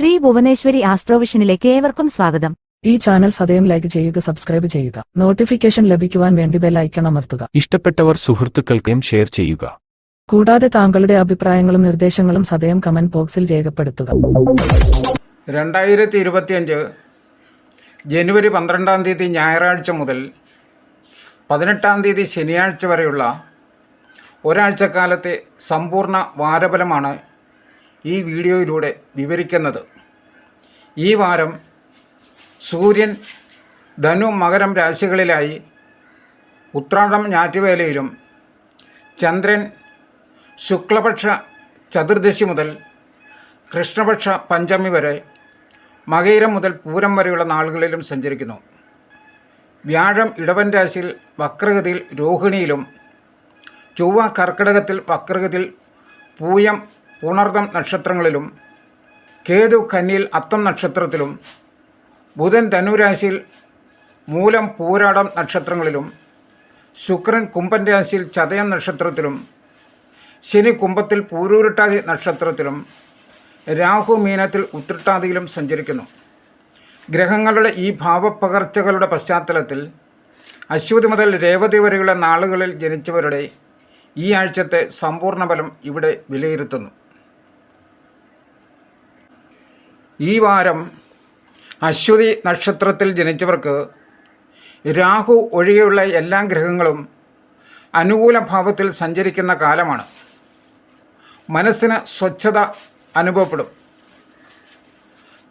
ശ്രീ ഭുവനേശ്വരി ആസ്ട്രോവിഷനിലേക്ക് ഏവർക്കും സ്വാഗതം. ഈ ചാനൽ സദയം ലൈക്ക് ചെയ്യുക സബ്സ്ക്രൈബ് ചെയ്യുക. നോട്ടിഫിക്കേഷൻ ലഭിക്കുവാൻ വേണ്ടി ബെൽ ഐക്കൺ അമർത്തുക. ഇഷ്ടപ്പെട്ടവർ സുഹൃത്തുക്കൾക്കും ഷെയർ ചെയ്യുക. കൂടാതെ താങ്കളുടെ അഭിപ്രായങ്ങളും നിർദ്ദേശങ്ങളും സദയം കമന്റ് ബോക്സിൽ രേഖപ്പെടുത്തുക. രണ്ടായിരത്തി ഇരുപത്തിയഞ്ച് ജനുവരി പന്ത്രണ്ടാം തീയതി ഞായറാഴ്ച മുതൽ പതിനെട്ടാം തീയതി ശനിയാഴ്ച വരെയുള്ള ഒരാഴ്ചക്കാലത്തെ സമ്പൂർണ വാരഫലമാണ് ഈ വീഡിയോയിലൂടെ വിവരിക്കുന്നത്. ഈ വാരം സൂര്യൻ ധനു മകരം രാശികളിലായി ഉത്രാടം ഞാറ്റുവേലയിലും ചന്ദ്രൻ ശുക്ലപക്ഷ ചതുർദശി മുതൽ കൃഷ്ണപക്ഷ പഞ്ചമി വരെ മകയിരം മുതൽ പൂരം വരെയുള്ള നാളുകളിലും സഞ്ചരിക്കുന്നു. വ്യാഴം ഇടവൻ രാശിയിൽ വക്രഗതിയിൽ രോഹിണിയിലും ചൊവ്വ കർക്കിടകത്തിൽ വക്രഗതിയിൽ പൂയം പുണർദം നക്ഷത്രങ്ങളിലും കേതു കന്നിയിൽ അത്തം നക്ഷത്രത്തിലും ബുധൻ ധനുരാശിയിൽ മൂലം പൂരാടം നക്ഷത്രങ്ങളിലും ശുക്രൻ കുംഭൻ രാശിയിൽ ചതയം നക്ഷത്രത്തിലും ശനി കുംഭത്തിൽ പൂരൂരുട്ടാതി നക്ഷത്രത്തിലും രാഹു മീനത്തിൽ ഉത്രട്ടാതിയിലും സഞ്ചരിക്കുന്നു. ഗ്രഹങ്ങളുടെ ഈ ഭാവപ്പകർച്ചകളുടെ പശ്ചാത്തലത്തിൽ അശ്വതി മുതൽ രേവതി വരെയുള്ള നാളുകളിൽ ജനിച്ചവരുടെ ഈ ആഴ്ചത്തെ സമ്പൂർണ ഫലം ഇവിടെ വിലയിരുത്തുന്നു. ഈ വാരം അശ്വതി നക്ഷത്രത്തിൽ ജനിച്ചവർക്ക് രാഹു ഒഴികെയുള്ള എല്ലാ ഗ്രഹങ്ങളും അനുകൂല ഭാവത്തിൽ സഞ്ചരിക്കുന്ന കാലമാണ്. മനസ്സിന് സ്വച്ഛത അനുഭവപ്പെടും.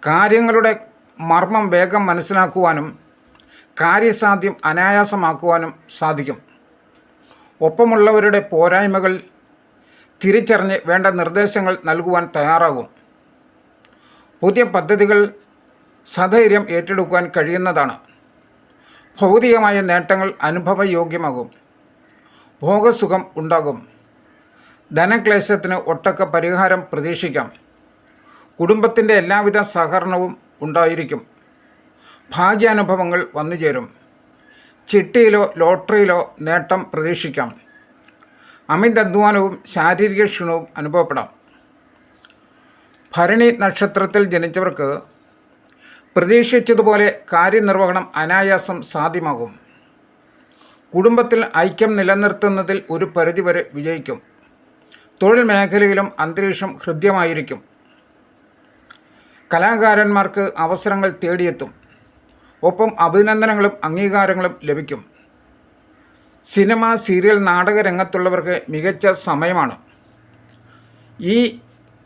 കാര്യങ്ങളുടെ മർമ്മം വേഗം മനസ്സിലാക്കുവാനും കാര്യസാധ്യം അനായാസമാക്കുവാനും സാധിക്കും. ഒപ്പമുള്ളവരുടെ പോരായ്മകൾ തിരിച്ചറിഞ്ഞ് വേണ്ട നിർദ്ദേശങ്ങൾ നൽകുവാൻ തയ്യാറാകും. പുതിയ പദ്ധതികൾ സധൈര്യം ഏറ്റെടുക്കുവാൻ കഴിയുന്നതാണ്. ഭൗതികമായ നേട്ടങ്ങൾ അനുഭവയോഗ്യമാകും. ഭോഗസുഖം ഉണ്ടാകും. ധനക്ലേശത്തിന് ഒട്ടൊക്കെ പരിഹാരം പ്രതീക്ഷിക്കാം. കുടുംബത്തിന്റെ എല്ലാവിധ സഹകരണവും ഉണ്ടായിരിക്കും. ഭാഗ്യാനുഭവങ്ങൾ വന്നുചേരും. ചിട്ടിയിലോ ലോട്ടറിയിലോ നേട്ടം പ്രതീക്ഷിക്കാം. അമിത അധ്വാനവും ശാരീരിക ക്ഷീണവും അനുഭവപ്പെടാം. ഭരണി നക്ഷത്രത്തിൽ ജനിച്ചവർക്ക് പ്രതീക്ഷിച്ചതുപോലെ കാര്യനിർവഹണം അനായാസം സാധ്യമാകും. കുടുംബത്തിൽ ഐക്യം നിലനിർത്തുന്നതിൽ ഒരു പരിധിവരെ വിജയിക്കും. തൊഴിൽ മേഖലയിലും അന്തരീക്ഷം ഹൃദ്യമായിരിക്കും. കലാകാരന്മാർക്ക് അവസരങ്ങൾ തേടിയെത്തും. ഒപ്പം അഭിനന്ദനങ്ങളും അംഗീകാരങ്ങളും ലഭിക്കും. സിനിമ സീരിയൽ നാടക രംഗത്തുള്ളവർക്ക് മികച്ച സമയമാണ്. ഈ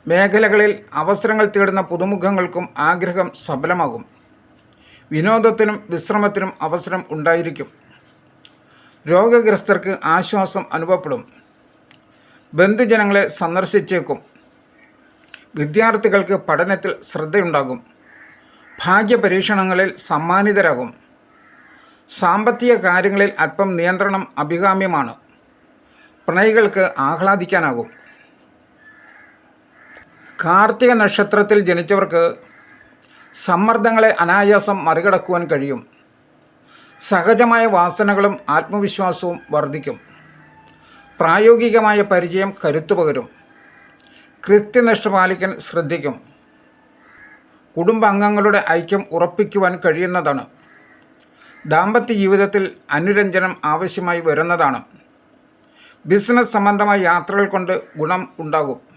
മേഖലകളിൽ അവസരങ്ങൾ തേടുന്ന പുതുമുഖങ്ങൾക്കും ആഗ്രഹം സഫലമാകും വിനോദത്തിനും വിശ്രമത്തിനും അവസരം ഉണ്ടായിരിക്കും. രോഗഗ്രസ്തർക്ക് ആശ്വാസം അനുഭവപ്പെടും. ബന്ധുജനങ്ങളെ സന്ദർശിച്ചേക്കും. വിദ്യാർത്ഥികൾക്ക് പഠനത്തിൽ ശ്രദ്ധയുണ്ടാകും. ഭാഗ്യ പരീക്ഷണങ്ങളിൽ സമ്മാനിതരാകും. സാമ്പത്തിക കാര്യങ്ങളിൽ അല്പം നിയന്ത്രണം അഭികാമ്യമാണ്. പ്രണയികൾക്ക് ആഹ്ലാദിക്കാനാകും. കാർത്തിക നക്ഷത്രത്തിൽ ജനിച്ചവർക്ക് സമ്മർദ്ദങ്ങളെ അനായാസം മറികടക്കുവാൻ കഴിയും. സഹജമായ വാസനകളും ആത്മവിശ്വാസവും വർദ്ധിക്കും. പ്രായോഗികമായ പരിചയം കരുത്തു പകരും. കൃത്യനിഷ്ഠ പാലിക്കാൻ ശ്രദ്ധിക്കും. കുടുംബാംഗങ്ങളുടെ ഐക്യം ഉറപ്പിക്കുവാൻ കഴിയുന്നതാണ്. ദാമ്പത്യ ജീവിതത്തിൽ അനുരഞ്ജനം ആവശ്യമായി വരുന്നതാണ്. ബിസിനസ് സംബന്ധമായ യാത്രകൾ കൊണ്ട് ഗുണം ഉണ്ടാകും.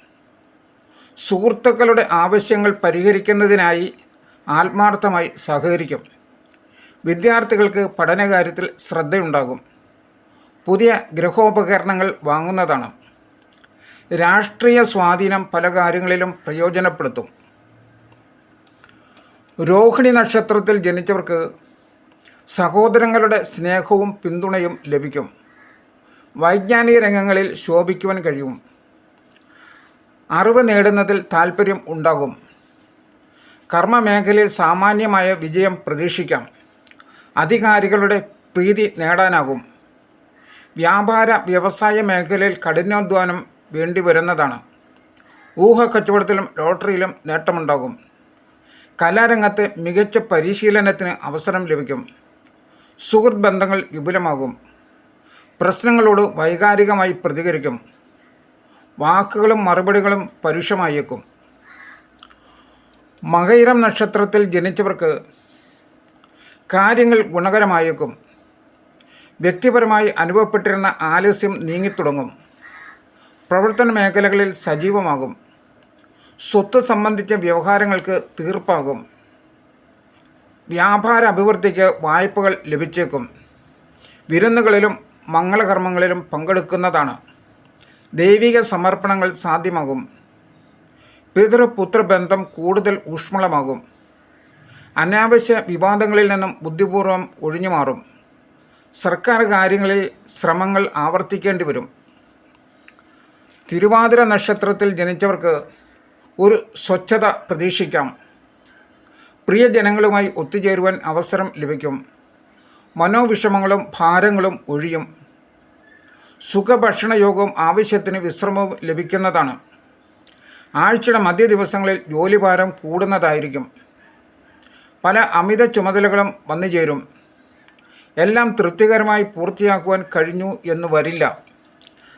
സുഹൃത്തുക്കളുടെ ആവശ്യങ്ങൾ പരിഹരിക്കുന്നതിനായി ആത്മാർത്ഥമായി സഹകരിക്കും. വിദ്യാർത്ഥികൾക്ക് പഠനകാര്യത്തിൽ ശ്രദ്ധയുണ്ടാകും. പുതിയ ഗ്രഹോപകരണങ്ങൾ വാങ്ങുന്നതാണ്. രാഷ്ട്രീയ സ്വാധീനം പല കാര്യങ്ങളിലും പ്രയോജനപ്പെടുത്തും. രോഹിണി നക്ഷത്രത്തിൽ ജനിച്ചവർക്ക് സഹോദരങ്ങളുടെ സ്നേഹവും പിന്തുണയും ലഭിക്കും. വൈജ്ഞാനിക രംഗങ്ങളിൽ ശോഭിക്കുവാൻ കഴിയും. അറിവ് നേടുന്നതിൽ താൽപ്പര്യം ഉണ്ടാകും. കർമ്മമേഖലയിൽ സാമാന്യമായ വിജയം പ്രതീക്ഷിക്കാം. അധികാരികളുടെ പ്രീതി നേടാനാകും. വ്യാപാര വ്യവസായ മേഖലയിൽ കഠിനാധ്വാനം വേണ്ടി വരുന്നതാണ് ഊഹ കച്ചവടത്തിലും ലോട്ടറിയിലും നേട്ടമുണ്ടാകും. കലാരംഗത്ത് മികച്ച പരിശീലനത്തിന് അവസരം ലഭിക്കും. സുഹൃത്ത് ബന്ധങ്ങൾ വിപുലമാകും. പ്രശ്നങ്ങളോട് വൈകാരികമായി പ്രതികരിക്കും. വാക്കുകളും മറുപടികളും പരുഷമായേക്കും. മകയിരം നക്ഷത്രത്തിൽ ജനിച്ചവർക്ക് കാര്യങ്ങൾ ഗുണകരമായേക്കും. വ്യക്തിപരമായി അനുഭവപ്പെട്ടിരുന്ന ആലസ്യം നീങ്ങിത്തുടങ്ങും. പ്രവർത്തന മേഖലകളിൽ സജീവമാകും. സ്വത്ത് സംബന്ധിച്ച വ്യവഹാരങ്ങൾക്ക് തീർപ്പാകും. വ്യാപാര അഭിവൃദ്ധിക്ക് വായ്പകൾ ലഭിച്ചേക്കും. വിരുന്നുകളിലും മംഗളകർമ്മങ്ങളിലും പങ്കെടുക്കുന്നതാണ്. ദൈവിക സമർപ്പണങ്ങൾ സാധ്യമാകും. പിതൃപുത്ര ബന്ധം കൂടുതൽ ഊഷ്മളമാകും. അനാവശ്യ വിവാദങ്ങളിൽ നിന്നും ബുദ്ധിപൂർവം ഒഴിഞ്ഞുമാറും. സർക്കാർ കാര്യങ്ങളിൽ ശ്രമങ്ങൾ ആവർത്തിക്കേണ്ടി വരും. തിരുവാതിര നക്ഷത്രത്തിൽ ജനിച്ചവർക്ക് ഒരു സ്വച്ഛത പ്രതീക്ഷിക്കാം. പ്രിയജനങ്ങളുമായി ഒത്തുചേരുവാൻ അവസരം ലഭിക്കും. മനോവിഷമങ്ങളും ഭാരങ്ങളും ഒഴിയും. സുഖഭക്ഷണയോഗവും ആവശ്യത്തിന് വിശ്രമവും ലഭിക്കുന്നതാണ്. ആഴ്ചയുടെ മധ്യ ദിവസങ്ങളിൽ ജോലിഭാരം കൂടുന്നതായിരിക്കും. പല അമിത ചുമതലകളും വന്നു ചേരും എല്ലാം തൃപ്തികരമായി പൂർത്തിയാക്കുവാൻ കഴിഞ്ഞു എന്ന് വരില്ല.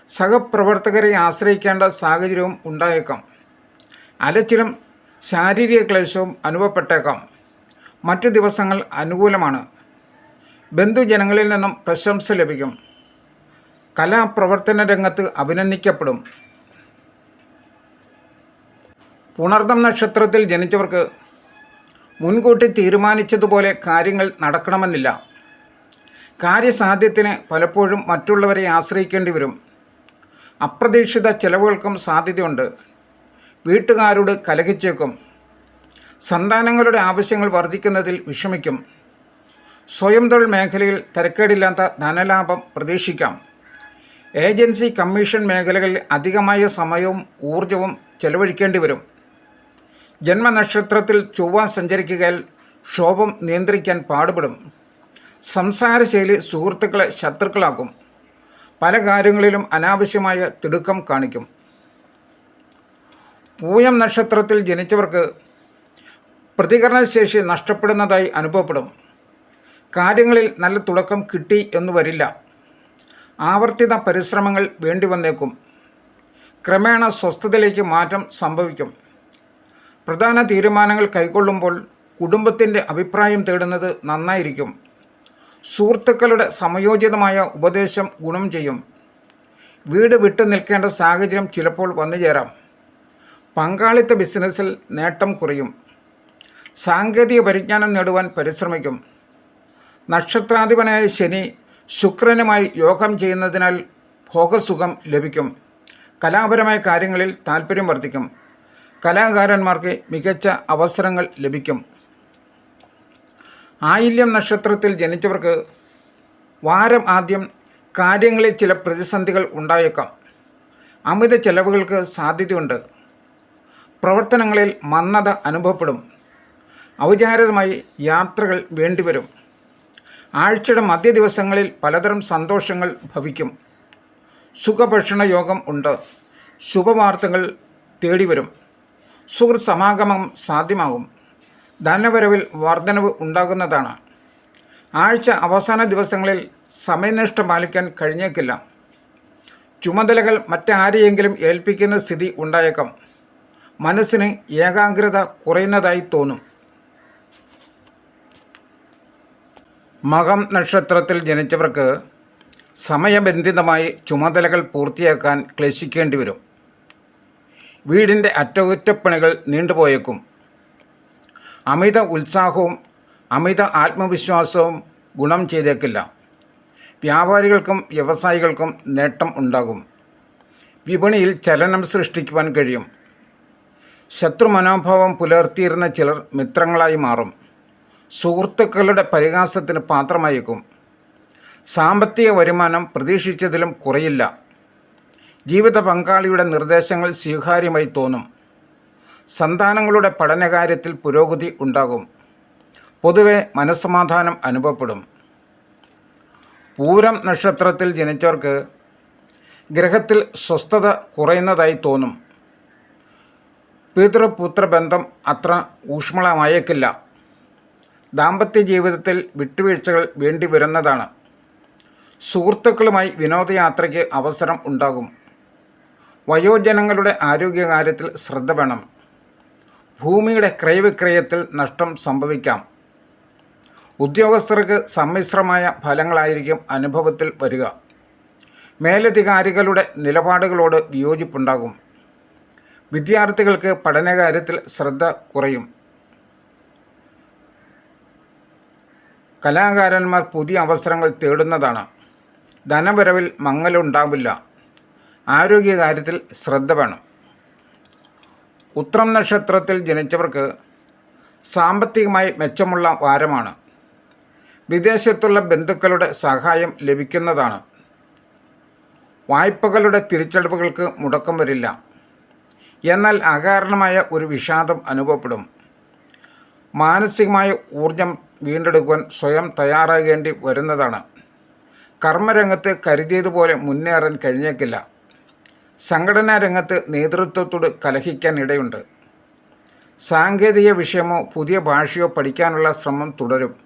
സഹപ്രവർത്തകരെ ആശ്രയിക്കേണ്ട സാഹചര്യവും ഉണ്ടായേക്കാം. അലച്ചിലും ശാരീരിക ക്ലേശവും അനുഭവപ്പെട്ടേക്കാം. മറ്റു ദിവസങ്ങൾ അനുകൂലമാണ്. ബന്ധുജനങ്ങളിൽ നിന്നും പ്രശംസ ലഭിക്കും. കലാപ്രവർത്തന രംഗത്ത് അഭിനന്ദിക്കപ്പെടും. പുണർദം നക്ഷത്രത്തിൽ ജനിച്ചവർക്ക് മുൻകൂട്ടി തീരുമാനിച്ചതുപോലെ കാര്യങ്ങൾ നടക്കണമെന്നില്ല. കാര്യസാധ്യത്തിന് പലപ്പോഴും മറ്റുള്ളവരെ ആശ്രയിക്കേണ്ടി വരും. അപ്രതീക്ഷിത ചെലവുകൾക്കും സാധ്യതയുണ്ട്. വീട്ടുകാരോട് കലഹിച്ചേക്കും. സന്താനങ്ങളുടെ ആവശ്യങ്ങൾ വർദ്ധിക്കുന്നതിൽ വിഷമിക്കും. സ്വയം തൊഴിൽ മേഖലയിൽ തിരക്കേടില്ലാത്ത ധനലാഭം പ്രതീക്ഷിക്കാം. ഏജൻസി കമ്മീഷൻ മേഖലകളിൽ അധികമായ സമയവും ഊർജവും ചെലവഴിക്കേണ്ടി വരും. ജന്മനക്ഷത്രത്തിൽ ചൊവ്വ സഞ്ചരിക്കുകയാൽ ക്ഷോഭം നിയന്ത്രിക്കാൻ പാടുപെടും. സംസാരശൈലി സുഹൃത്തുക്കളെ ശത്രുക്കളാക്കും. പല കാര്യങ്ങളിലും അനാവശ്യമായ തിടുക്കം കാണിക്കും. പൂയം നക്ഷത്രത്തിൽ ജനിച്ചവർക്ക് പ്രതികരണശേഷി നഷ്ടപ്പെടുന്നതായി അനുഭവപ്പെടും. കാര്യങ്ങളിൽ നല്ല തുടക്കം കിട്ടി എന്നു വരില്ല. ആവർത്തിത പരിശ്രമങ്ങൾ വേണ്ടി വന്നേക്കും ക്രമേണ സ്വസ്ഥതയിലേക്ക് മാറ്റം സംഭവിക്കും. പ്രധാന തീരുമാനങ്ങൾ കൈക്കൊള്ളുമ്പോൾ കുടുംബത്തിന്റെ അഭിപ്രായം തേടുന്നത് നന്നായിരിക്കും. സുഹൃത്തുക്കളുടെ സമയോചിതമായ ഉപദേശം ഗുണം ചെയ്യും. വീട് വിട്ടു നിൽക്കേണ്ട സാഹചര്യം ചിലപ്പോൾ വന്നുചേരാം. പങ്കാളിത്ത ബിസിനസ്സിൽ നേട്ടം കുറയും. സാങ്കേതിക പരിജ്ഞാനം നേടുവാൻ പരിശ്രമിക്കും. നക്ഷത്രാധിപനായ ശനി ശുക്രനുമായി യോഗം ചെയ്യുന്നതിനാൽ ഭോഗസുഖം ലഭിക്കും. കലാപരമായ കാര്യങ്ങളിൽ താല്പര്യം വർദ്ധിക്കും. കലാകാരന്മാർക്ക് മികച്ച അവസരങ്ങൾ ലഭിക്കും. ആയില്യം നക്ഷത്രത്തിൽ ജനിച്ചവർക്ക് വാരം ആദ്യം കാര്യങ്ങളിൽ ചില പ്രതിസന്ധികൾ ഉണ്ടായേക്കാം. അമിത ചെലവുകൾക്ക് സാധ്യതയുണ്ട്. പ്രവർത്തനങ്ങളിൽ മന്ദത അനുഭവപ്പെടും. ഔചാരികമായി യാത്രകൾ വേണ്ടിവരും. ആഴ്ചയുടെ മധ്യ ദിവസങ്ങളിൽ പലതരം സന്തോഷങ്ങൾ ഭവിക്കും. സുഖഭക്ഷണ യോഗം ഉണ്ട്. ശുഭവാർത്തകൾ തേടിവരും സുഹൃത്ത് സമാഗമം സാധ്യമാകും. ധനവരവിൽ വർധനവ് ഉണ്ടാകുന്നതാണ്. ആഴ്ച അവസാന ദിവസങ്ങളിൽ സമയനിഷ്ഠ പാലിക്കാൻ കഴിഞ്ഞേക്കില്ല. ചുമതലകൾ മറ്റാരെയെങ്കിലും ഏൽപ്പിക്കുന്ന സ്ഥിതി ഉണ്ടായേക്കാം. മനസ്സിന് ഏകാഗ്രത കുറയുന്നതായി തോന്നും. മകം നക്ഷത്രത്തിൽ ജനിച്ചവർക്ക് സമയബന്ധിതമായി ചുമതലകൾ പൂർത്തിയാക്കാൻ ക്ലേശിക്കേണ്ടി വരും. വീടിന്റെ അറ്റകുറ്റപ്പണികൾ നീണ്ടുപോയേക്കും. അമിത ഉത്സാഹവും അമിത ആത്മവിശ്വാസവും ഗുണം ചെയ്തേക്കില്ല. വ്യാപാരികൾക്കും വ്യവസായികൾക്കും നേട്ടം ഉണ്ടാകും. വിപണിയിൽ ചലനം സൃഷ്ടിക്കുവാൻ കഴിയും. ശത്രുമനോഭാവം പുലർത്തിയിരുന്ന ചിലർ മിത്രങ്ങളായി മാറും. സുഹൃത്തുക്കളുടെ പരിഹാസത്തിന് പാത്രമായേക്കും. സാമ്പത്തിക വരുമാനം പ്രതീക്ഷിച്ചതിലും കുറയില്ല. ജീവിത പങ്കാളിയുടെ നിർദ്ദേശങ്ങൾ സ്വീകാര്യമായി തോന്നും. സന്താനങ്ങളുടെ പഠനകാര്യത്തിൽ പുരോഗതി ഉണ്ടാകും. പൊതുവെ മനസ്സമാധാനം അനുഭവപ്പെടും. പൂരം നക്ഷത്രത്തിൽ ജനിച്ചവർക്ക് ഗ്രഹത്തിൽ സ്വസ്ഥത കുറയുന്നതായി തോന്നും. പിതൃപുത്ര ബന്ധം അത്ര ഊഷ്മളമായേക്കില്ല. ദാമ്പത്യ ജീവിതത്തിൽ വിട്ടുവീഴ്ചകൾ വേണ്ടി വരുന്നതാണ് സുഹൃത്തുക്കളുമായി വിനോദയാത്രയ്ക്ക് അവസരം ഉണ്ടാകും. വയോജനങ്ങളുടെ ആരോഗ്യകാര്യത്തിൽ ശ്രദ്ധ വേണം. ഭൂമിയുടെ ക്രയവിക്രയത്തിൽ നഷ്ടം സംഭവിക്കാം. ഉദ്യോഗസ്ഥർക്ക് സമ്മിശ്രമായ ഫലങ്ങളായിരിക്കും അനുഭവത്തിൽ വരിക. മേലധികാരികളുടെ നിലപാടുകളോട് വിയോജിപ്പുണ്ടാകും. വിദ്യാർത്ഥികൾക്ക് പഠനകാര്യത്തിൽ ശ്രദ്ധ കുറയും. കലാകാരന്മാർ പുതിയ അവസരങ്ങൾ തേടുന്നതാണ്. ധനവരവിൽ മങ്ങലുണ്ടാവില്ല ആരോഗ്യകാര്യത്തിൽ ശ്രദ്ധ വേണം. ഉത്രം നക്ഷത്രത്തിൽ ജനിച്ചവർക്ക് സാമ്പത്തികമായി മെച്ചമുള്ള വാരമാണ്. വിദേശത്തുള്ള ബന്ധുക്കളുടെ സഹായം ലഭിക്കുന്നതാണ്. വായ്പകളുടെ തിരിച്ചടവുകൾക്ക് മുടക്കം വരില്ല. എന്നാൽ അകാരണമായ ഒരു വിഷാദം അനുഭവപ്പെടും. മാനസികമായ ഊർജം വീണ്ടെടുക്കുവാൻ സ്വയം തയ്യാറാകേണ്ടി വരുന്നതാണ്. കർമ്മരംഗത്ത് കരുതിയതുപോലെ മുന്നേറാൻ കഴിഞ്ഞേക്കില്ല. സംഘടനാ രംഗത്ത് നേതൃത്വത്തോട് കലഹിക്കാൻ ഇടയുണ്ട്. സാങ്കേതിക വിഷയമോ പുതിയ ഭാഷയോ പഠിക്കാനുള്ള ശ്രമം തുടരും.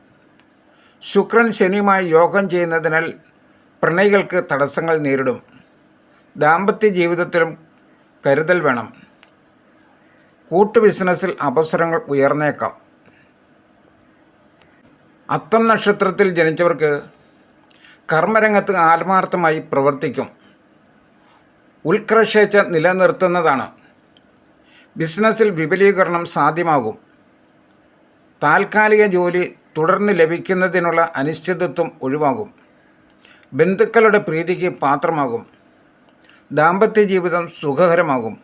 ശുക്രൻ ശനിയുമായി യോഗം ചെയ്യുന്നതിനാൽ പ്രണയികൾക്ക് തടസ്സങ്ങൾ നേരിടും. ദാമ്പത്യ ജീവിതത്തിലും കരുതൽ വേണം. കൂട്ടു ബിസിനസ്സിൽ അവസരങ്ങൾ ഉയർന്നേക്കാം. അത്തം നക്ഷത്രത്തിൽ ജനിച്ചവർക്ക് കർമ്മരംഗത്ത് ആത്മാർത്ഥമായി പ്രവർത്തിക്കും. ഉത്കർഷേച്ഛ നിലനിർത്തുന്നതാണ്. ബിസിനസ്സിൽ വിപുലീകരണം സാധ്യമാകും. താൽക്കാലിക ജോലി തുടർന്ന് ലഭിക്കുന്നതിനുള്ള അനിശ്ചിതത്വം ഒഴിവാകും. ബന്ധുക്കളുടെ പ്രീതിക്ക് പാത്രമാകും. ദാമ്പത്യ ജീവിതം സുഖകരമാകും.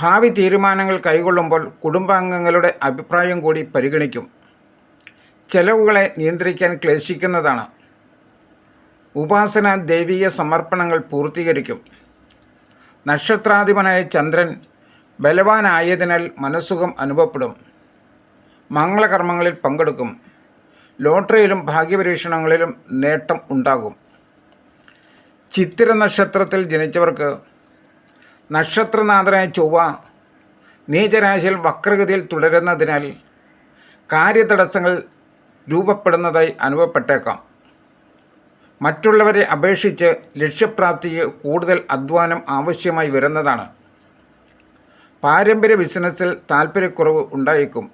ഭാവി തീരുമാനങ്ങൾ കൈകൊള്ളുമ്പോൾ കുടുംബാംഗങ്ങളുടെ അഭിപ്രായം കൂടി പരിഗണിക്കും. ചെലവുകളെ നിയന്ത്രിക്കാൻ ക്ലേശിക്കുന്നതാണ്. ഉപാസന ദൈവിക സമർപ്പണങ്ങൾ പൂർത്തീകരിക്കും. നക്ഷത്രാധിപനായ ചന്ദ്രൻ ബലവാനായതിനാൽ മനസ്സുഖം അനുഭവപ്പെടും. മംഗളകർമ്മങ്ങളിൽ പങ്കെടുക്കും. ലോട്ടറിയിലും ഭാഗ്യപരീക്ഷണങ്ങളിലും നേട്ടം ഉണ്ടാകും. ചിത്തിര നക്ഷത്രത്തിൽ ജനിച്ചവർക്ക് നക്ഷത്രനാഥനായ ചൊവ്വ നീചരാശിയിൽ വക്രഗതിയിൽ തുടരുന്നതിനാൽ കാര്യതടസ്സങ്ങൾ രൂപപ്പെടുന്നതായി അനുഭവപ്പെട്ടേക്കാം. മറ്റുള്ളവരെ അപേക്ഷിച്ച് ലക്ഷ്യപ്രാപ്തിക്ക് കൂടുതൽ അധ്വാനം ആവശ്യമായി വരുന്നതാണ്. പാരമ്പര്യ ബിസിനസ്സിൽ താൽപ്പര്യക്കുറവ് ഉണ്ടായേക്കും.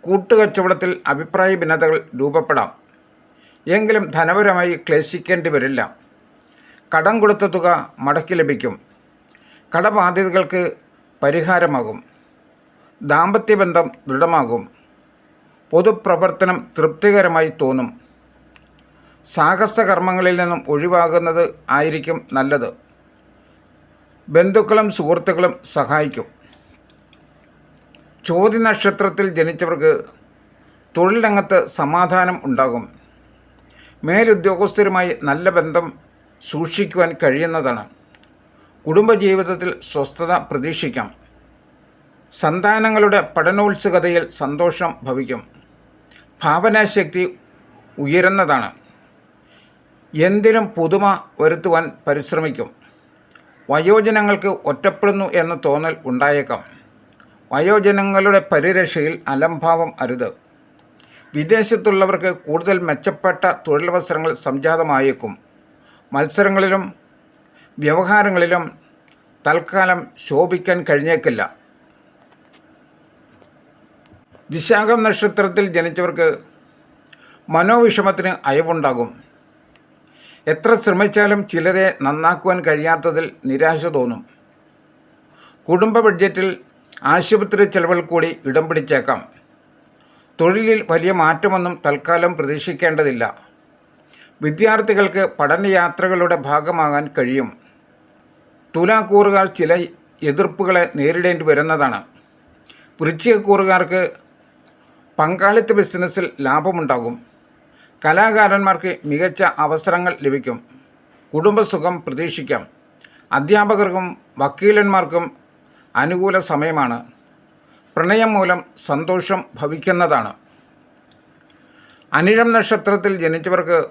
കൂട്ടുകച്ചവടത്തിൽ അഭിപ്രായ ഭിന്നതകൾ രൂപപ്പെടാം. എങ്കിലും ധനപരമായി ക്ലേശിക്കേണ്ടി വരില്ല. കടം കൊടുത്ത തുക മടക്കി ലഭിക്കും. കടബാധ്യതകൾക്ക് പരിഹാരമാകും. ദാമ്പത്യബന്ധം ദൃഢമാകും. പൊതുപ്രവർത്തനം തൃപ്തികരമായി തോന്നും. സാഹസകർമ്മങ്ങളിൽ നിന്നും ഒഴിവാകുന്നത് ആയിരിക്കും നല്ലത്. ബന്ധുക്കളും സുഹൃത്തുക്കളും സഹായിക്കും. ചോതി നക്ഷത്രത്തിൽ ജനിച്ചവർക്ക് തൊഴിൽ രംഗത്ത് സമാധാനം ഉണ്ടാകും. മേലുദ്യോഗസ്ഥരുമായി നല്ല ബന്ധം സൂക്ഷിക്കുവാൻ കഴിയുന്നതാണ്. കുടുംബജീവിതത്തിൽ സ്വസ്ഥത പ്രതീക്ഷിക്കാം. സന്താനങ്ങളുടെ പഠനോത്സുകതയിൽ സന്തോഷം ഭവിക്കും. ഭാവനാശക്തി ഉയരുന്നതാണ്. എന്തിനും പുതുമ വരുത്തുവാൻ പരിശ്രമിക്കും. വയോജനങ്ങൾക്ക് ഒറ്റപ്പെടുന്നു എന്ന തോന്നൽ ഉണ്ടായേക്കാം. വയോജനങ്ങളുടെ പരിരക്ഷയിൽ അലംഭാവം അരുത്. വിദേശത്തുള്ളവർക്ക് കൂടുതൽ മെച്ചപ്പെട്ട തൊഴിലവസരങ്ങൾ സംജാതമായേക്കും. മത്സരങ്ങളിലും വ്യവഹാരങ്ങളിലും തൽക്കാലം ശോഭിക്കാൻ കഴിഞ്ഞേക്കില്ല. വിശാഖം നക്ഷത്രത്തിൽ ജനിച്ചവർക്ക് മനോവിഷമത്തിന് അയവുണ്ടാകും. എത്ര ശ്രമിച്ചാലും ചിലരെ നന്നാക്കുവാൻ കഴിയാത്തതിൽ നിരാശ തോന്നും. കുടുംബ ബഡ്ജറ്റിൽ ആശുപത്രി ചെലവിൽ കൂടി ഇടം പിടിച്ചേക്കാം. തൊഴിലിൽ വലിയ മാറ്റമൊന്നും തൽക്കാലം പ്രതീക്ഷിക്കേണ്ടതില്ല. വിദ്യാർത്ഥികൾക്ക് പഠനയാത്രകളുടെ ഭാഗമാകാൻ കഴിയും. തുലാക്കൂറുകാർ ചില എതിർപ്പുകളെ നേരിടേണ്ടി വരുന്നതാണ്. വൃശ്ചികക്കൂറുകാർക്ക് പങ്കാളിത്ത ബിസിനസ്സിൽ ലാഭമുണ്ടാകും. കലാകാരന്മാർക്ക് മികച്ച അവസരങ്ങൾ ലഭിക്കും. കുടുംബസുഖം പ്രതീക്ഷിക്കാം. അധ്യാപകർക്കും വക്കീലന്മാർക്കും അനുകൂല സമയമാണ്. പ്രണയം മൂലം സന്തോഷം ഭവിക്കുന്നതാണ്. അനിഴം നക്ഷത്രത്തിൽ ജനിച്ചവർക്ക്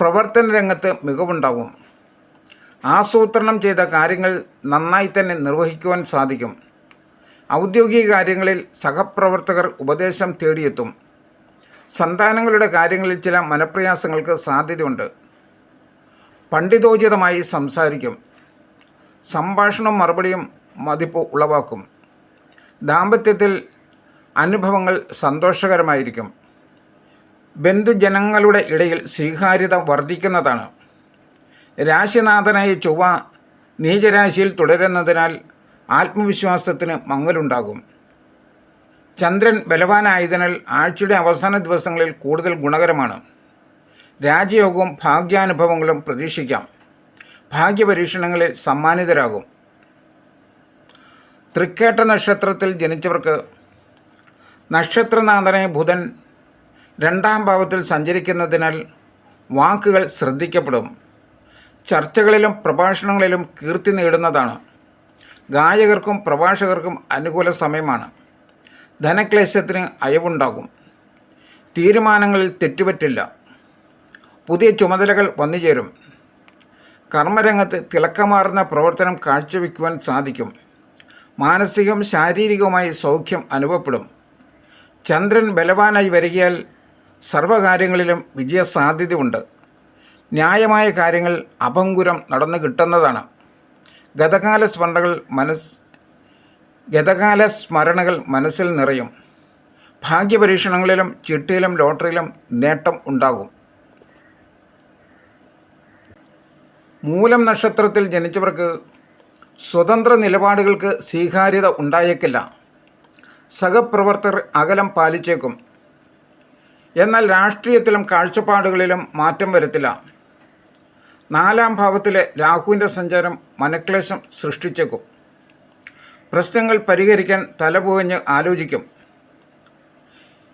പ്രവർത്തന രംഗത്ത് മികവുണ്ടാകും. ആസൂത്രണം ചെയ്ത കാര്യങ്ങൾ നന്നായി തന്നെ നിർവഹിക്കുവാൻ സാധിക്കും. ഔദ്യോഗിക കാര്യങ്ങളിൽ സഹപ്രവർത്തകർ ഉപദേശം തേടിയെത്തും. സന്താനങ്ങളുടെ കാര്യങ്ങളിൽ ചില മനപ്രയാസങ്ങൾക്ക് സാധ്യതയുണ്ട്. പണ്ഡിതോചിതമായി സംസാരിക്കും. സംഭാഷണം മറുപടിയും മതിപ്പ് ഉളവാക്കും. ദാമ്പത്യത്തിൽ അനുഭവങ്ങൾ സന്തോഷകരമായിരിക്കും. ബന്ധുജനങ്ങളുടെ ഇടയിൽ സ്വീകാര്യത വർദ്ധിക്കുന്നതാണ്. രാശിനാഥനായ ചൊവ്വ നീചരാശിയിൽ തുടരുന്നതിനാൽ ആത്മവിശ്വാസത്തിന് മങ്ങലുണ്ടാകും. ചന്ദ്രൻ ബലവാനായതിനാൽ ആഴ്ചയുടെ അവസാന ദിവസങ്ങളിൽ കൂടുതൽ ഗുണകരമാണ്. രാജയോഗവും ഭാഗ്യാനുഭവങ്ങളും പ്രതീക്ഷിക്കാം. ഭാഗ്യപരീക്ഷണങ്ങളിൽ സമ്മാനിതരാകും. തൃക്കേട്ട നക്ഷത്രത്തിൽ ജനിച്ചവർക്ക് നക്ഷത്രനാഥനെ ബുധൻ രണ്ടാം ഭാവത്തിൽ സഞ്ചരിക്കുന്നതിനാൽ വാക്കുകൾ ശ്രദ്ധിക്കപ്പെടും. ചർച്ചകളിലും പ്രഭാഷണങ്ങളിലും കീർത്തി നേടുന്നതാണ്. ഗായകർക്കും പ്രഭാഷകർക്കും അനുകൂല സമയമാണ്. ധനക്ലേശത്തിന് അയവുണ്ടാകും. തീരുമാനങ്ങളിൽ തെറ്റുപറ്റില്ല. പുതിയ ചുമതലകൾ വന്നുചേരും. കർമ്മരംഗത്ത് തിളക്കമാർന്ന പ്രവർത്തനം കാഴ്ചവെക്കുവാൻ സാധിക്കും. മാനസികവും ശാരീരികവുമായി സൗഖ്യം അനുഭവപ്പെടും. ചന്ദ്രൻ ബലവാനായി വരികയാൽ സർവകാര്യങ്ങളിലും വിജയസാധ്യതയുണ്ട്. ന്യായമായ കാര്യങ്ങൾ അപങ്കുരം നടന്നു കിട്ടുന്നതാണ്. ഗതകാല സ്മരണകൾ മനസ് ഗതകാല സ്മരണകൾ മനസ്സിൽ നിറയും. ഭാഗ്യപരീക്ഷണങ്ങളിലും ചിട്ടിയിലും ലോട്ടറിയിലും നേട്ടം ഉണ്ടാകും. മൂലം നക്ഷത്രത്തിൽ ജനിച്ചവർക്ക് സ്വതന്ത്ര നിലപാടുകൾക്ക് സ്വീകാര്യത ഉണ്ടായേക്കില്ല. സഹപ്രവർത്തകർ അകലം പാലിച്ചേക്കും. എന്നാൽ രാഷ്ട്രീയത്തിലും കാഴ്ചപ്പാടുകളിലും മാറ്റം വരുത്തില്ല. നാലാം ഭാവത്തിലെ രാഹുവിന്റെ സഞ്ചാരം മനക്ലേശം സൃഷ്ടിച്ചേക്കും. പ്രശ്നങ്ങൾ പരിഹരിക്കാൻ തലപുകഞ്ഞ് ആലോചിക്കും.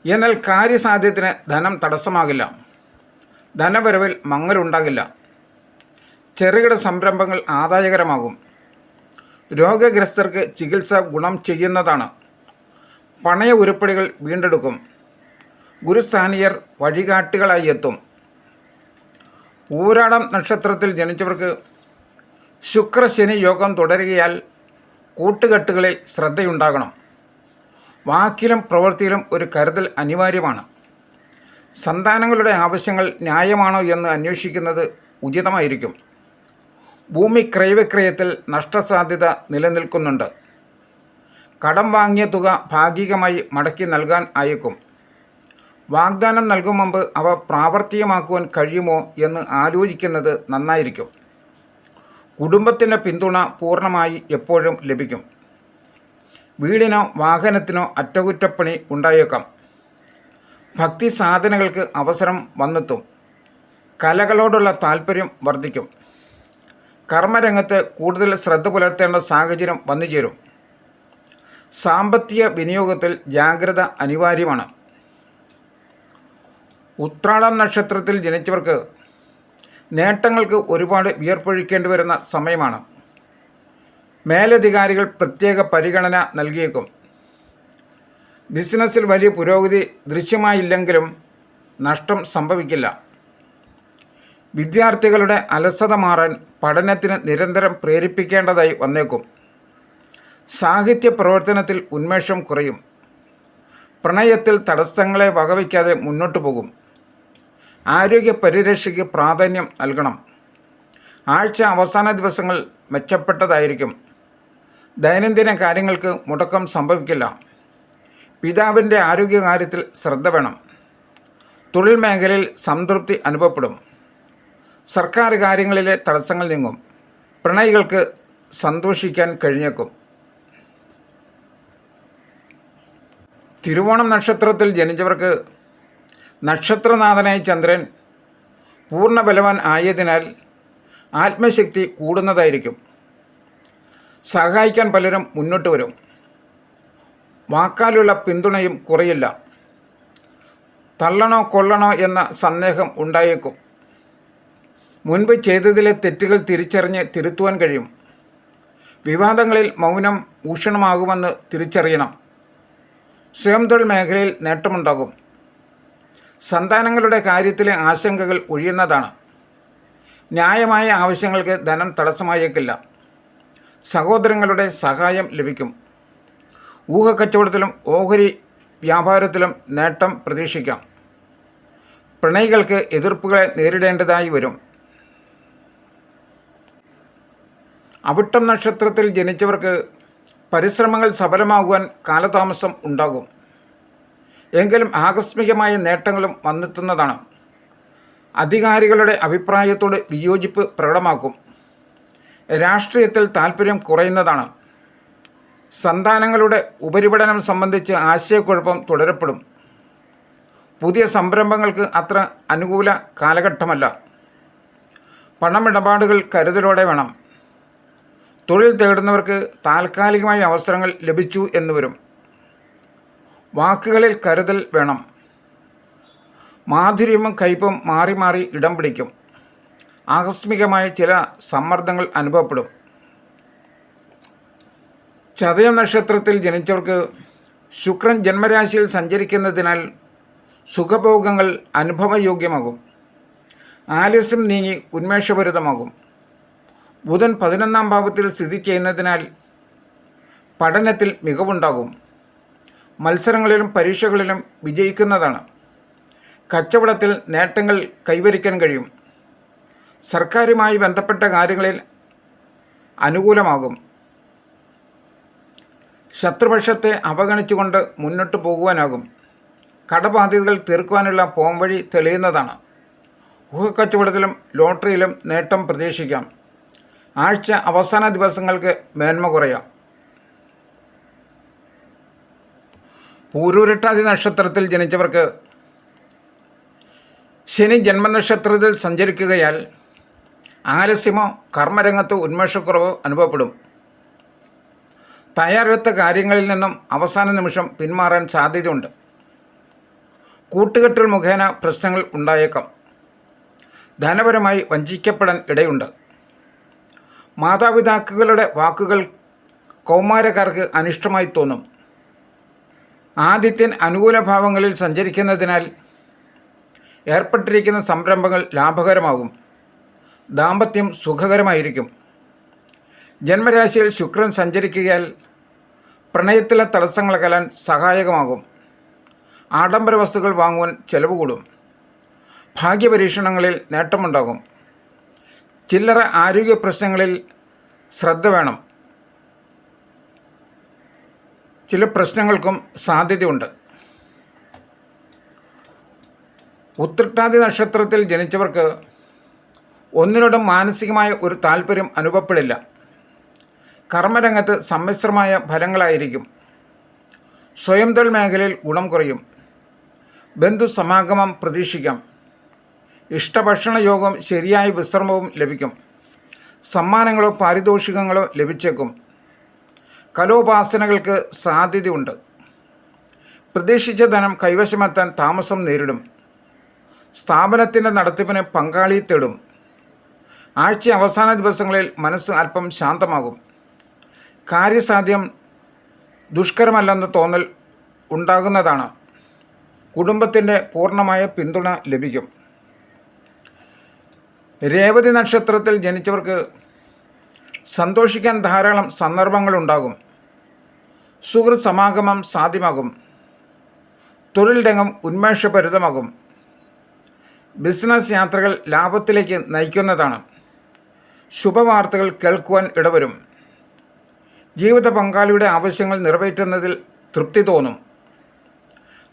എന്നാൽ കാര്യസാധ്യത്തിന് ധനം തടസ്സമാകില്ല. ധനവരവിൽ മങ്ങലുണ്ടാകില്ല ചെറുകിട സംരംഭങ്ങൾ ആദായകരമാകും. രോഗഗ്രസ്തർക്ക് ചികിത്സ ഗുണം ചെയ്യുന്നതാണ്. പണയ ഉരുപ്പടികൾ വീണ്ടെടുക്കും. ഗുരുസ്ഥാനീയർ വഴികാട്ടികളായി എത്തും. ഊരാടം നക്ഷത്രത്തിൽ ജനിച്ചവർക്ക് ശുക്രശനി യോഗം തുടരുകയാൽ കൂട്ടുകെട്ടുകളിൽ ശ്രദ്ധയുണ്ടാകണം. വാക്കിലും പ്രവൃത്തിയിലും ഒരു കരുതൽ അനിവാര്യമാണ്. സന്താനങ്ങളുടെ ആവശ്യങ്ങൾ ന്യായമാണോ എന്ന് അന്വേഷിക്കുന്നത് ഉചിതമായിരിക്കും. ഭൂമി ക്രയവിക്രയത്തിൽ നഷ്ടസാധ്യത നിലനിൽക്കുന്നുണ്ട്. കടം വാങ്ങിയ തുക ഭാഗികമായി മടക്കി നൽകാൻ അയക്കും വാഗ്ദാനം നൽകും മുമ്പ് അവ പ്രാവർത്തികമാക്കുവാൻ കഴിയുമോ എന്ന് ആലോചിക്കുന്നത് നന്നായിരിക്കും. കുടുംബത്തിന്റെ പിന്തുണ പൂർണമായി എപ്പോഴും ലഭിക്കും. വീടിനോ വാഹനത്തിനോ അറ്റകുറ്റപ്പണി ഉണ്ടായേക്കാം. ഭക്തി സാധനങ്ങൾക്ക് അവസരം വന്നെത്തും. കലകളോടുള്ള താല്പര്യം വർദ്ധിക്കും. കർമ്മരംഗത്ത് കൂടുതൽ ശ്രദ്ധ പുലർത്തേണ്ട സാഹചര്യം വന്നുചേരും. സാമ്പത്തിക വിനിയോഗത്തിൽ ജാഗ്രത അനിവാര്യമാണ്. ഉത്രാടം നക്ഷത്രത്തിൽ ജനിച്ചവർക്ക് നേട്ടങ്ങൾക്ക് ഒരുപാട് വിയർപ്പൊഴിക്കേണ്ടി വരുന്ന സമയമാണ്. മേലധികാരികൾ പ്രത്യേക പരിഗണന നൽകിയേക്കും. ബിസിനസ്സിൽ വലിയ പുരോഗതി ദൃശ്യമായില്ലെങ്കിലും നഷ്ടം സംഭവിക്കില്ല. വിദ്യാർത്ഥികളുടെ അലസത മാറാൻ പഠനത്തിന് നിരന്തരം പ്രേരിപ്പിക്കേണ്ടതായി വന്നേക്കും. സാഹിത്യ പ്രവർത്തനത്തിൽ ഉന്മേഷം കുറയും. പ്രണയത്തിൽ തടസ്സങ്ങളെ വകവയ്ക്കാതെ മുന്നോട്ടു പോകും. ആരോഗ്യ പരിരക്ഷയ്ക്ക് പ്രാധാന്യം നൽകണം. ആഴ്ച അവസാന ദിവസങ്ങൾ മെച്ചപ്പെട്ടതായിരിക്കും. ദൈനംദിന കാര്യങ്ങൾക്ക് മുടക്കം സംഭവിക്കില്ല. പിതാവിന്റെ ആരോഗ്യകാര്യത്തിൽ ശ്രദ്ധ വേണം. തൊഴിൽ മേഖലയിൽ സംതൃപ്തി അനുഭവപ്പെടും. സർക്കാർ കാര്യങ്ങളിലെ തടസ്സങ്ങൾ നീങ്ങും. പ്രണയികൾക്ക് സന്തോഷിക്കാൻ കഴിഞ്ഞേക്കും. തിരുവോണം നക്ഷത്രത്തിൽ ജനിച്ചവർക്ക് നക്ഷത്രനാഥനായ ചന്ദ്രൻ പൂർണബലവാൻ ആയതിനാൽ ആത്മശക്തി കൂടുന്നതായിരിക്കും. സഹായിക്കാൻ പലരും മുന്നോട്ട് വരും. വാക്കാലുള്ള പിന്തുണയും കുറയില്ല. തള്ളണോ കൊള്ളണോ എന്ന സന്ദേഹം ഉണ്ടായേക്കും. മുൻപ് ചെയ്തതിലെ തെറ്റുകൾ തിരിച്ചറിഞ്ഞ് തിരുത്തുവാൻ കഴിയും. വിവാദങ്ങളിൽ മൗനം ഊഷണമാകുമെന്ന് തിരിച്ചറിയണം. സ്വയം തൊഴിൽ മേഖലയിൽ നേട്ടമുണ്ടാകും. സന്താനങ്ങളുടെ കാര്യത്തിലെ ആശങ്കകൾ ഒഴിയുന്നതാണ്. ന്യായമായ ആവശ്യങ്ങൾക്ക് ധനം തടസ്സമായേക്കില്ല. സഹോദരങ്ങളുടെ സഹായം ലഭിക്കും. ഊഹക്കച്ചവടത്തിലും ഓഹരി വ്യാപാരത്തിലും നേട്ടം പ്രതീക്ഷിക്കാം. പ്രണയികൾക്ക് എതിർപ്പുകളെ നേരിടേണ്ടതായി വരും. അവിട്ടം നക്ഷത്രത്തിൽ ജനിച്ചവർക്ക് പരിശ്രമങ്ങൾ സഫലമാകുവാൻ കാലതാമസം ഉണ്ടാകും. എങ്കിലും ആകസ്മികമായ നേട്ടങ്ങളും വന്നെത്തുന്നതാണ്. അധികാരികളുടെ അഭിപ്രായത്തോട് വിയോജിപ്പ് പ്രകടമാക്കും. രാഷ്ട്രീയത്തിൽ താൽപ്പര്യം കുറയുന്നതാണ്. സന്താനങ്ങളുടെ ഉപരിപഠനം സംബന്ധിച്ച് ആശയക്കുഴപ്പം തുടരപ്പെടും. പുതിയ സംരംഭങ്ങൾക്ക് അത്ര അനുകൂല കാലഘട്ടമല്ല. പണമിടപാടുകൾ കരുതലോടെ വേണം. തൊഴിൽ തേടുന്നവർക്ക് താൽക്കാലികമായ അവസരങ്ങൾ ലഭിച്ചു എന്ന് വരും. വാക്കുകളിൽ കരുതൽ വേണം. മാധുര്യവും കയ്പും മാറി മാറി ഇടം പിടിക്കും. ആകസ്മികമായ ചില സമ്മർദ്ദങ്ങൾ അനുഭവപ്പെടും. ചതയ നക്ഷത്രത്തിൽ ജനിച്ചവർക്ക് ശുക്രൻ ജന്മരാശിയിൽ സഞ്ചരിക്കുന്നതിനാൽ സുഖഭോഗങ്ങൾ അനുഭവയോഗ്യമാകും. ആലസ്യം നീങ്ങി ഉന്മേഷഭരിതമാകും. ബുധൻ പതിനൊന്നാം ഭാവത്തിൽ സ്ഥിതി ചെയ്യുന്നതിനാൽ പഠനത്തിൽ മികവുണ്ടാകും. മത്സരങ്ങളിലും പരീക്ഷകളിലും വിജയിക്കുന്നതാണ്. കച്ചവടത്തിൽ നേട്ടങ്ങൾ കൈവരിക്കാൻ കഴിയും. സർക്കാരുമായി ബന്ധപ്പെട്ട കാര്യങ്ങളിൽ അനുകൂലമാകും. ശത്രുപക്ഷത്തെ അവഗണിച്ചുകൊണ്ട് മുന്നോട്ട് പോകുവാനാകും. കടബാധ്യതകൾ തീർക്കുവാനുള്ള പോംവഴി തെളിയുന്നതാണ്. ഊഹക്കച്ചവടത്തിലും ലോട്ടറിയിലും നേട്ടം പ്രതീക്ഷിക്കാം. ആഴ്ച അവസാന ദിവസങ്ങൾക്ക് മേന്മ കുറയാം. പൂരൂരട്ടാതി നക്ഷത്രത്തിൽ ജനിച്ചവർക്ക് ശനി ജന്മനക്ഷത്രത്തിൽ സഞ്ചരിക്കുകയാൽ ആലസ്യമോ കർമ്മരംഗത്ത് ഉന്മേഷക്കുറവോ അനുഭവപ്പെടും. തയ്യാറെടുത്ത കാര്യങ്ങളിൽ നിന്നും അവസാന നിമിഷം പിന്മാറാൻ സാധ്യതയുണ്ട്. കൂട്ടുകെട്ടുകൾ മുഖേന പ്രശ്നങ്ങൾ ഉണ്ടായേക്കാം. ധനപരമായി വഞ്ചിക്കപ്പെടാൻ ഇടയുണ്ട്. മാതാപിതാക്കളുടെ വാക്കുകൾ കൗമാരക്കാർക്ക് അനിഷ്ടമായി തോന്നും. ആദിത്യൻ അനുകൂല ഭാവങ്ങളിൽ സഞ്ചരിക്കുന്നതിനാൽ ഏർപ്പെട്ടിരിക്കുന്ന സംരംഭങ്ങൾ ലാഭകരമാകും. ദാമ്പത്യം സുഖകരമായിരിക്കും. ജന്മരാശിയിൽ ശുക്രൻ സഞ്ചരിക്കുകയാൽ പ്രണയത്തിലെ തടസ്സങ്ങൾ കലാൻ സഹായകമാകും. ആഡംബര വസ്തുക്കൾ വാങ്ങുവാൻ ചെലവ് കൂടും. ഭാഗ്യപരീക്ഷണങ്ങളിൽ നേട്ടമുണ്ടാകും. ചില്ലറ ആരോഗ്യ പ്രശ്നങ്ങളിൽ ശ്രദ്ധ വേണം. ചില പ്രശ്നങ്ങൾക്കും സാധ്യതയുണ്ട്. ഉത്രട്ടാതി നക്ഷത്രത്തിൽ ജനിച്ചവർക്ക് ഒന്നിനോടും മാനസികമായ ഒരു താല്പര്യം അനുഭവപ്പെടില്ല. കർമ്മരംഗത്ത് സമ്മിശ്രമായ ഫലങ്ങളായിരിക്കും. സ്വയം തൊഴിൽ മേഖലയിൽ ഗുണം കുറയും. ബന്ധു സമാഗമം പ്രതീക്ഷിക്കാം. ഇഷ്ടഭക്ഷണ യോഗം ശരിയായ വിശ്രമവും ലഭിക്കും. സമ്മാനങ്ങളോ പാരിതോഷികങ്ങളോ ലഭിച്ചേക്കും. കലോപാസനകൾക്ക് സാധ്യതയുണ്ട്. പ്രതീക്ഷിച്ച ധനം കൈവശമെത്താൻ താമസം നേരിടും. സ്ഥാപനത്തിന്റെ നടത്തിപ്പിന് പങ്കാളി തേടും. ആഴ്ച അവസാന ദിവസങ്ങളിൽ മനസ്സ് അല്പം ശാന്തമാകും. കാര്യസാധ്യം ദുഷ്കരമല്ലെന്ന തോന്നൽ ഉണ്ടാകുന്നതാണ്. കുടുംബത്തിന്റെ പൂർണമായ പിന്തുണ ലഭിക്കും. രേവതി നക്ഷത്രത്തിൽ ജനിച്ചവർക്ക് സന്തോഷിക്കാൻ ധാരാളം സന്ദർഭങ്ങളുണ്ടാകും. സുഹൃത് സമാഗമം സാധ്യമാകും. തൊഴിൽ രംഗം ഉന്മേഷഭരിതമാകും. ബിസിനസ് യാത്രകൾ ലാഭത്തിലേക്ക് നയിക്കുന്നതാണ്. ശുഭവാർത്തകൾ കേൾക്കുവാൻ ഇടവരും. ജീവിത പങ്കാളിയുടെ ആവശ്യങ്ങൾ നിറവേറ്റുന്നതിൽ തൃപ്തി തോന്നും.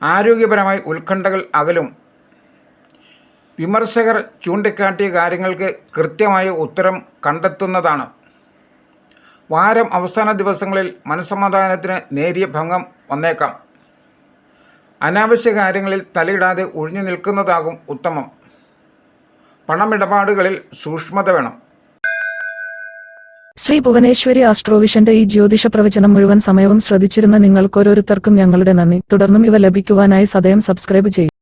ആരോഗ്യപരമായി ഉത്കണ്ഠകൾ അകലും. വിമർശകർ ചൂണ്ടിക്കാട്ടിയ കാര്യങ്ങൾക്ക് കൃത്യമായ ഉത്തരം കണ്ടെത്തുന്നതാണ്. വാരം അവസാന ദിവസങ്ങളിൽ മനസ്സമാധാനത്തിന് നേരിയ ഭംഗം വന്നേക്കാം. അനാവശ്യ കാര്യങ്ങളിൽ തലയിടാതെ ഒഴിഞ്ഞു നിൽക്കുന്നതാകും ഉത്തമം. പണമിടപാടുകളിൽ സൂക്ഷ്മത വേണം. ശ്രീ ഭുവനേശ്വരി ആസ്ട്രോവിഷന്റെ ഈ ജ്യോതിഷ പ്രവചനം മുഴുവൻ സമയവും ശ്രദ്ധിച്ചിരുന്ന നിങ്ങൾക്കോരോരുത്തർക്കും ഞങ്ങളുടെ നന്ദി. തുടർന്നും ഇവ ലഭിക്കുവാനായി സദയം സബ്സ്ക്രൈബ് ചെയ്യും.